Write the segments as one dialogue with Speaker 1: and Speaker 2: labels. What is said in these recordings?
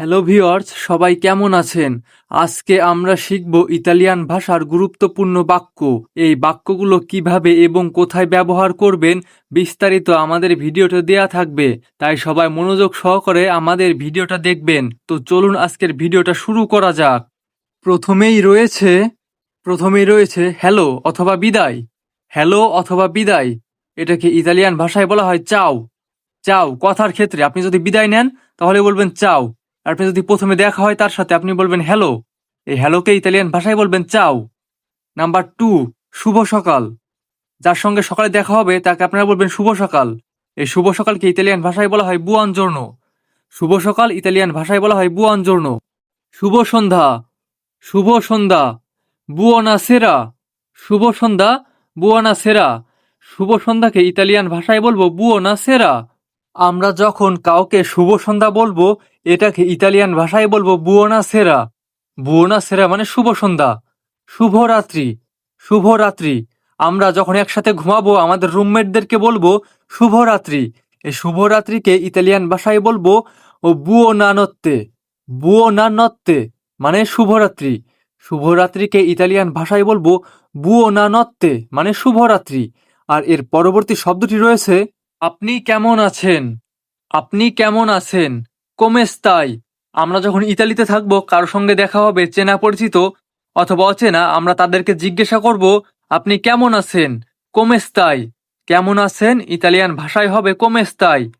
Speaker 1: Hello viewers সবাই কেমন আছেন? আজকে আমরা শিখব ইতালিয়ান ভাষার গুরুত্বপূর্ণ বাক্য। এই বাক্যগুলো কীভাবে এবং কোথায় ব্যবহার করবেন বিস্তারিত আমাদের ভিডিওটা দেয়া থাকবে। তাই সবাই মনোযোগ সহকারে আমাদের ভিডিওটা দেখবেন। তো চলুন আজকের ভিডিওটা শুরু করা যাক। প্রথমেই রয়েছে প্রথমেই রয়েছে হ্যালো অথবা বিদায়। হ্যালো অথবা বিদায়, এটাকে ইতালিয়ান ভাষায় বলা হয় চাও। চাও, কথার ক্ষেত্রে। আপনি যদি বিদায় নেন, তাহলে বলবেন চাও। আপনি যদি প্রথমে দেখা হয়, তার সাথে আপনি বলবেন হ্যালো এই হ্যালোকে ইতালিয়ান ভাষায় বলবেন চাও নাম্বার টু, শুভ সকাল যার সঙ্গে সকালে দেখা হবে, তাকে আপনারা বলবেন শুভ সকাল এই শুভ সকালকে ইতালিয়ান ভাষায় বলা হয় বুয়ান জর্ণ শুভ সকাল ইতালিয়ান ভাষায় বলা হয় বুয়ান জর্ণ শুভ সন্ধ্যা শুভ সন্ধ্যা বুয়না সেরা শুভ সন্ধ্যা বুয়না সেরা শুভ সন্ধ্যাকে ইতালিয়ান ভাষায় বলব বুয়না সেরা আমরা যখন কাউকে শুভ সন্ধ্যা বলব, এটাকে ইতালিয়ান ভাষায় বলব বুয়না সেরা বুয়না সেরা মানে শুভ সন্ধ্যা শুভরাত্রি শুভরাত্রি আমরা যখন একসাথে ঘুমাবো, আমাদের রুমমেটদেরকে বলব শুভরাত্রি এই শুভরাত্রিকে ইতালিয়ান ভাষায় বলব ও বুয়ো নানত্তে বুয়ো নানত্তে মানে শুভরাত্রি শুভরাত্রিকে ইতালিয়ান ভাষায় বলব বুয়ো নানত্তে মানে শুভরাত্রি আর এর পরবর্তী শব্দটি রয়েছে আপনি কেমন আছেন? আপনি কেমন আছেন? কোমেস্তাই আমরা যখন ইতালিতে থাকব, কারও সঙ্গে দেখা হবে, চেনা পরিচিত অথবা অচেনা, আমরা তাদেরকে জিজ্ঞাসা করব, আপনি কেমন আছেন? কোমেস্তাই কেমন আছেন? ইতালিয়ান ভাষায় হবে কোমেস্তাই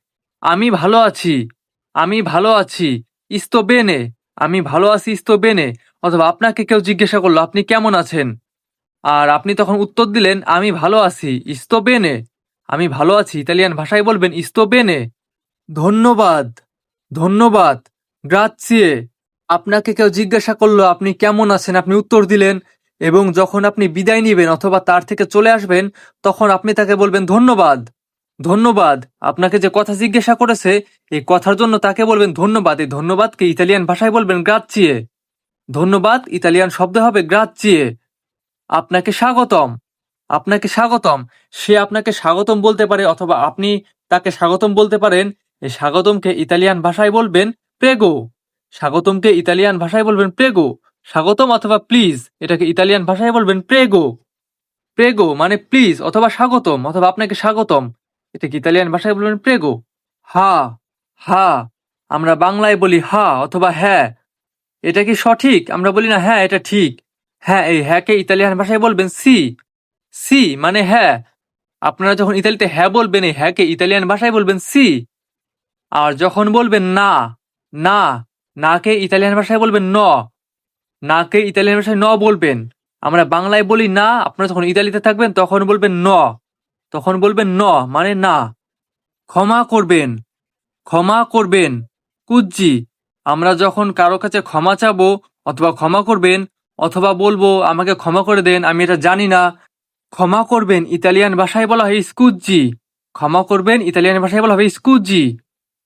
Speaker 1: আমি ভালো আছি। আমি ভালো আছি। ইস্তো বেনে। আমি ভালো আছি ইস্তো বেনে। অথবা আপনাকে কেউ জিজ্ঞাসা করল, আপনি কেমন আছেন? আর আপনি তখন উত্তর দিলেন, আমি ভালো আছি। ইস্তো বেনে। আমি ভালো আছি। ইতালিয়ান ভাষায় বলবেন, ইস্তো বেনে। ধন্যবাদ ধন্যবাদ। গ্রাচিয়ে আপনাকে কেউ জিজ্ঞাসা করল, আপনি কেমন আছেন? আপনি উত্তর দিলেন, এবং যখন আপনি বিদায় নিবেন অথবা তার থেকে চলে আসবেন, তখন আপনি তাকে বলবেন, ধন্যবাদ ধন্যবাদ। আপনাকে যে কথা জিজ্ঞাসা করেছে, এই কথার জন্য তাকে বলবেন, ধন্যবাদ। এই ধন্যবাদকে ইতালিয়ান ভাষায় বলবেন গ্রাচিয়ে ধন্যবাদ, ইতালিয়ান শব্দ হবে গ্রাচিয়ে আপনাকে স্বাগতম। আপনাকে স্বাগতম। সে আপনাকে স্বাগতম বলতে পারে অথবা আপনি তাকে স্বাগতম বলতে পারেন এই স্বাগতমকে ইতালিয়ান ভাষায় বলবেন প্রেগো। স্বাগতমকে ইতালিয়ান ভাষায় বলবেন প্রেগো। স্বাগতম অথবা প্লিজ, এটাকে ইতালিয়ান ভাষায় বলবেন প্রেগো। প্রেগো মানে প্লিজ অথবা স্বাগতম, অথবা আপনাকে স্বাগতম। এটাকে ইতালিয়ান ভাষায় বলবেন প্রেগো। হা হা, আমরা বাংলায় বলি হা অথবা হ্যাঁ। এটা কি সঠিক? আমরা বলি না হ্যাঁ এটা ঠিক। হ্যাঁ এই হ্যাঁকে ইতালিয়ান ভাষায় বলবেন সি। সি মানে হ্যাঁ। আপনারা যখন ইতালিতে হ্যাঁ বলবেন, এই হ্যাঁকে ইতালিয়ান ভাষায় বলবেন সি। আর যখন বলবেন না না, নাকে ইতালিয়ান ভাষায় বলবেন ন, নাকে ইতালিয়ান ভাষায় ন বলবেন। আমরা বাংলায় বলি না, আপনারা যখন ইতালিতে থাকবেন, তখন বলবেন ন, তখন বলবেন ন মানে না। ক্ষমা করবেন ক্ষমা করবেন, কুজ্জি। আমরা যখন কারও কাছে ক্ষমা চাবো, অথবা ক্ষমা করবেন, অথবা বলব, আমাকে ক্ষমা করে দেন, আমি এটা জানি না ক্ষমা করবেন ইতালিয়ান ভাষায় বলা হয় স্কুজ্জি ক্ষমা করবেন ইতালিয়ান ভাষায় বলা হবে স্কুজি।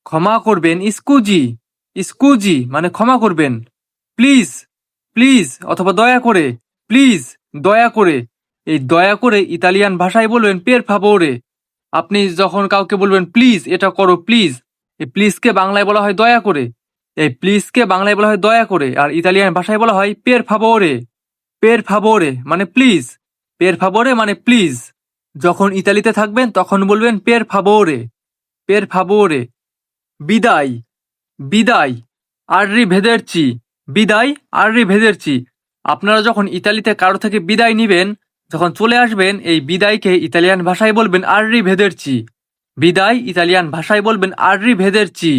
Speaker 1: ক্ষমা করবেন স্কুজি। স্কুজি মানে ক্ষমা করবেন। প্লিজ প্লিজ অথবা দয়া করে, প্লিজ দয়া করে। এই দয়া করে ইতালিয়ান ভাষায় বলবেন পের ফাবোরে আপনি যখন কাউকে বলবেন, প্লিজ, এটা করো, প্লিজ। এই প্লিজকে বাংলায় বলা হয় দয়া করে। এই প্লিজকে বাংলায় বলা হয় দয়া করে। আর ইতালিয়ান ভাষায় বলা হয় পের ফাবোরে পের ফাবোরে মানে প্লিজ পের ফাবোরে মানে প্লিজ যখন ইতালিতে থাকবেন, তখন বলবেন পের ফাবোরে পের ফাবোরে বিদায় বিদায় আর্রি ভেদেরচি বিদায় আর্রি ভেদেরচি আপনারা যখন ইতালিতে কারও থেকে বিদায় নিবেন, যখন চলে আসবেন, এই বিদায়কে ইতালিয়ান ভাষায় বলবেন আর্রি ভেদেরচি বিদায় ইতালিয়ান ভাষায় বলবেন আর্রি ভেদেরচি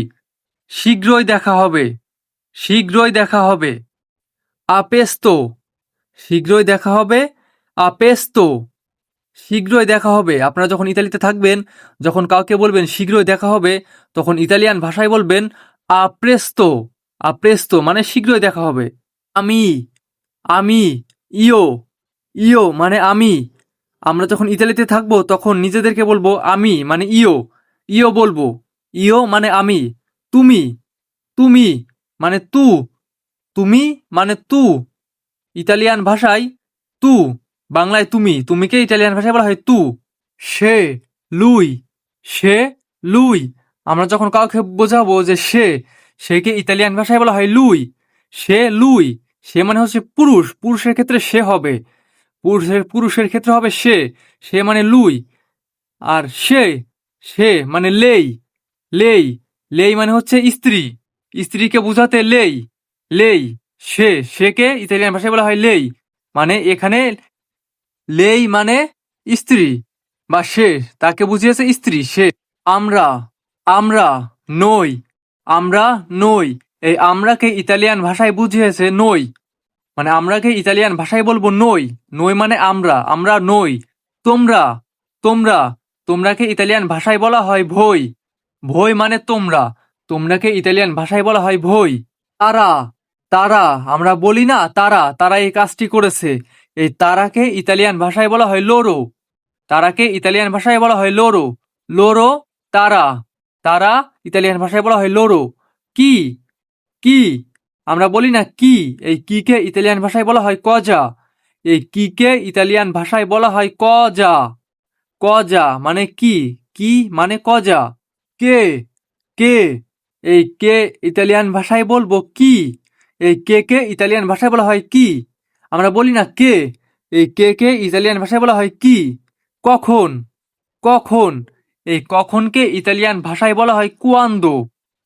Speaker 1: শীঘ্রই দেখা হবে শীঘ্রই দেখা হবে আপেস্তো শীঘ্রই দেখা হবে আপেস্তো শীঘ্রই দেখা হবে। আপনারা যখন ইতালিতে থাকবেন, যখন কাউকে বলবেন, শীঘ্রই দেখা হবে তখন ইতালিয়ান ভাষায় বলবেন আপ্রেস্তো আপ্রেস্তো মানে শীঘ্রই দেখা হবে। আমি আমি ইও ইও মানে আমি আমরা যখন ইতালিতে থাকব, তখন নিজেদেরকে বলব, আমি মানে ইও ইও বলব। ইও মানে আমি তুমি তুমি মানে তু তুমি মানে তু ইতালিয়ান ভাষায় তু বাংলায় তুমি, তুমিকে ইটালিয়ান ভাষায় বলা হয় তু। সে, লুই। সে, লুই। আমরা যখন কাউকে বোঝাবো যে সে, সেকে ইতালিয়ান ভাষায় বলা হয় লুই। সে লুই। সে মানে হচ্ছে পুরুষ। পুরুষের ক্ষেত্রে সে হবে। পুরুষের পুরুষের ক্ষেত্রে হবে সে। সে মানে লুই। আর সে সে মানে লেই। লেই। লেই মানে হচ্ছে স্ত্রী। স্ত্রীকে বোঝাতে লেই। লেই। সে, সেকে ইতালিয়ান ভাষায় বলা হয় লেই। মানে এখানে লেই মানে স্ত্রী বা সে, তাকে বুঝিয়েছে স্ত্রী, সে। আমরা আমরা নই আমরা নই। এই আমরাকে ইতালিয়ান ভাষায় বুঝিয়েছে নই। মানে আমরাকে ইতালিয়ান ভাষায় বলব নই। নই মানে আমরা আমরা নই। তোমরা তোমরা, তোমরাকে ইতালিয়ান ভাষায় বলা হয় ভই। ভই মানে তোমরা, তোমরাকে ইতালিয়ান ভাষায় বলা হয় ভই। তারা তারা, আমরা বলি না তারা তারা এই কাজটি করেছে। এই তারাকে ইতালিয়ান ভাষায় বলা হয় লোরো। তারাকে ইতালিয়ান ভাষায় বলা হয় লোরো। লোরো, তারা। তারা ইতালিয়ান ভাষায় বলা হয় লোরো। কি? কি? আমরা বলি না কি। এই কিকে ইতালিয়ান ভাষায় বলা হয় কজা। এই কিকে ইতালিয়ান ভাষায় বলা হয় কজা। কজা মানে কি? কি মানে কজা? কে? কে? এই কে ইতালিয়ান ভাষায় বলব কি? এই কে কে ইতালিয়ান ভাষায় বলা হয় কি? আমরা বলি না কে। এই কে কে ইতালিয়ান ভাষায় বলা হয় কি? কখন? কখন? এই কখনকে ইতালিয়ান ভাষায় বলা হয় কুয়ান্দো।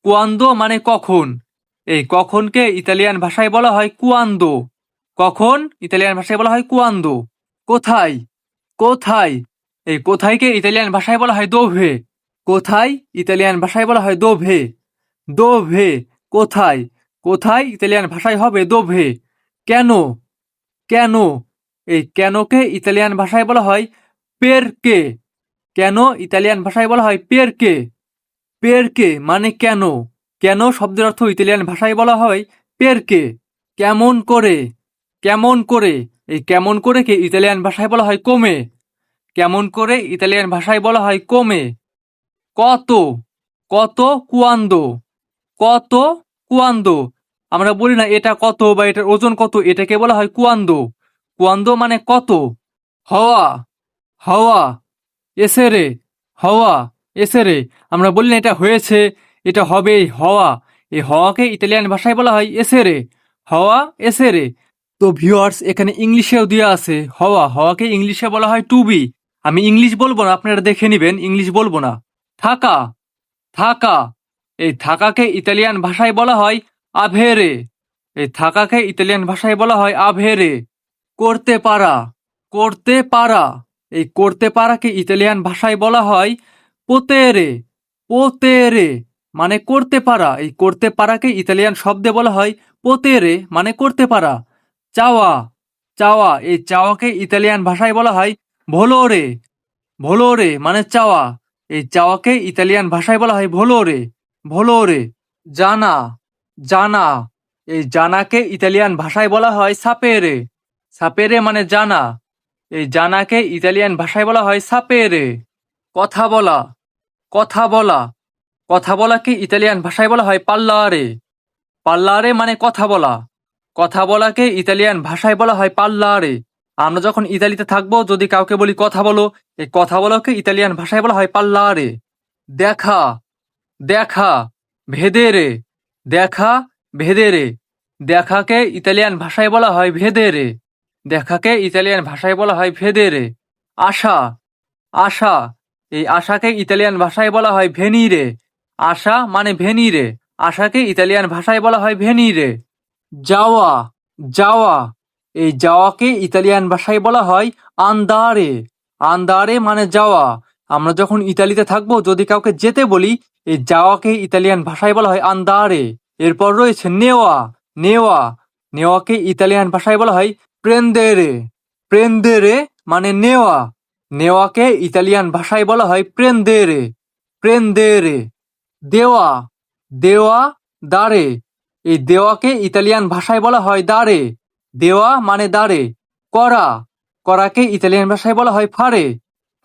Speaker 1: কুয়ান্দো মানে কখন? এই কখনকে ইতালিয়ান ভাষায় বলা হয় কুয়ান্দো। কখন? ইতালিয়ান ভাষায় বলা হয় কুয়ান্দো। কোথায়? কোথায়? এই কোথায়কে ইতালিয়ান ভাষায় বলা হয় দোভে। কোথায়? ইতালিয়ান ভাষায় বলা হয় দোভে। দোভে। কোথায়? কোথায় ইতালিয়ান ভাষায় হবে দোভে। কেন? কেন? এই কেনকে ইতালিয়ান ভাষায় বলা হয় পেরকে। কেন ইতালিয়ান ভাষায় বলা হয় পেরকে? পেরকে মানে কেন? কেন শব্দের অর্থ ইতালিয়ান ভাষায় বলা হয় পেরকে? কেমন করে? কেমন করে? এই কেমন করে কে ইতালিয়ান ভাষায় বলা হয় কমে? কেমন করে ইতালিয়ান ভাষায় বলা হয় কমে? কত? কত কুয়ান্দো? কত কুয়ান্দো? আমরা বলি না এটা কত বা এটার ওজন কত, এটাকে বলা হয় কুয়ান্দো। কুয়ান্দো মানে কত? হওয়া। হওয়া। এসেরে। হওয়া। এসেরে। আমরা বলি না এটা হয়েছে, এটা হবে হওয়া। এই হওয়াকে ইতালিয়ান ভাষায় বলা হয় এসেরে। হওয়া, এসেরে। তো ভিউয়ার্স এখানে ইংলিশেও দেওয়া আছে, হওয়া। হওয়াকে ইংলিশে বলা হয় টু বি আমি ইংলিশ বলব না, আপনারা দেখে নেবেন, ইংলিশ বলব না। থাকা। থাকা। এই থাকাকে ইতালিয়ান ভাষায় বলা হয় আভেরে। এই থাকাকে ইতালিয়ান ভাষায় বলা হয় আভেরে। করতে পারা করতে পারা। এই করতে পারাকে ইতালিয়ান ভাষায় বলা হয় পোতেরে পোতেরে মানে করতে পারা। এই করতে পারাকে ইতালিয়ান শব্দে বলা হয় পোতেরে মানে করতে পারা। চাওয়া চাওয়া। এই চাওয়াকে ইতালিয়ান ভাষায় বলা হয় ভোলোরে ভোলোরে মানে চাওয়া। এই চাওয়াকে ইতালিয়ান ভাষায় বলা হয় ভোলোরে ভোলোরে। জানা জানা। এই জানাকে ইতালিয়ান ভাষায় বলা হয় সাপেরে। সাপেরে মানে জানা। এই জানাকে ইতালিয়ান ভাষায় বলা হয় সাপেরে। কথা বলা। কথা বলা। কথা বলাকে ইতালিয়ান ভাষায় বলা হয় পাল্লারে। পাল্লারে মানে কথা বলা। কথা বলাকে ইতালিয়ান ভাষায় বলা হয় পাল্লারে। আমরা যখন ইতালিতে থাকব, যদি কাউকে বলি কথা বলো, এই কথা বলাকে ইতালিয়ান ভাষায় বলা হয় পাল্লারে। দেখা। দেখা। ভেদেরে। দেখা ভেদেরে। দেখাকে ইতালিয়ান ভাষায় বলা হয় ভেদেরে। দেখাকে ইতালিয়ান ভাষায় বলা হয় ভেদেরে। আশা। আশা। এই আশাকে ইতালিয়ান ভাষায় বলা হয় ভেনিরে। আশা মানে ভেনিরে। আশাকে ইতালিয়ান ভাষায় বলা হয় ভেনিরে। যাওয়া। যাওয়া। এই যাওয়াকে ইতালিয়ান ভাষায় বলা হয় আন্দারে। আন্দারে মানে যাওয়া। আমরা যখন ইতালিতে থাকব, যদি কাউকে যেতে বলি, এই যাওয়াকে ইতালিয়ান ভাষায় বলা হয় আন্দারে। এরপর রয়েছে নেওয়া নেওয়া, নেওয়াকে ইতালিয়ান ভাষায় বলা হয় প্রেন্দেরে প্রেন্দেরে মানে নেওয়া, নেওয়াকে ইতালিয়ান ভাষায় বলা হয় প্রেন্দেরে প্রেন্দেরে দেওয়া দেওয়া দাঁড়ে এই দেওয়াকে ইতালিয়ান ভাষায় বলা হয় দাঁড়ে দেওয়া মানে দাঁড়ে করা, করাকে ইতালিয়ান ভাষায় বলা হয় ফারে।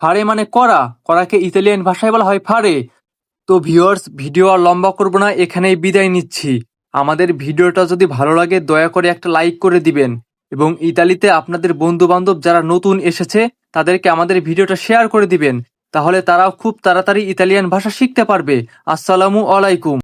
Speaker 1: ফারে মানে করা, করাকে ইতালিয়ান ভাষায় বলা হয় ফারে। তো ভিউয়ার্স ভিডিও আর লম্বা করব না, এখানেই বিদায় নিচ্ছি। আমাদের ভিডিওটা যদি ভালো লাগে, দয়া করে একটা লাইক করে দিবেন। এবং ইতালিতে আপনাদের বন্ধু বান্ধব যারা নতুন এসেছে, তাদেরকে আমাদের ভিডিওটা শেয়ার করে দিবেন। তাহলে তারাও খুব তাড়াতাড়ি ইতালিয়ান ভাষা শিখতে পারবে। আসসালামু আলাইকুম।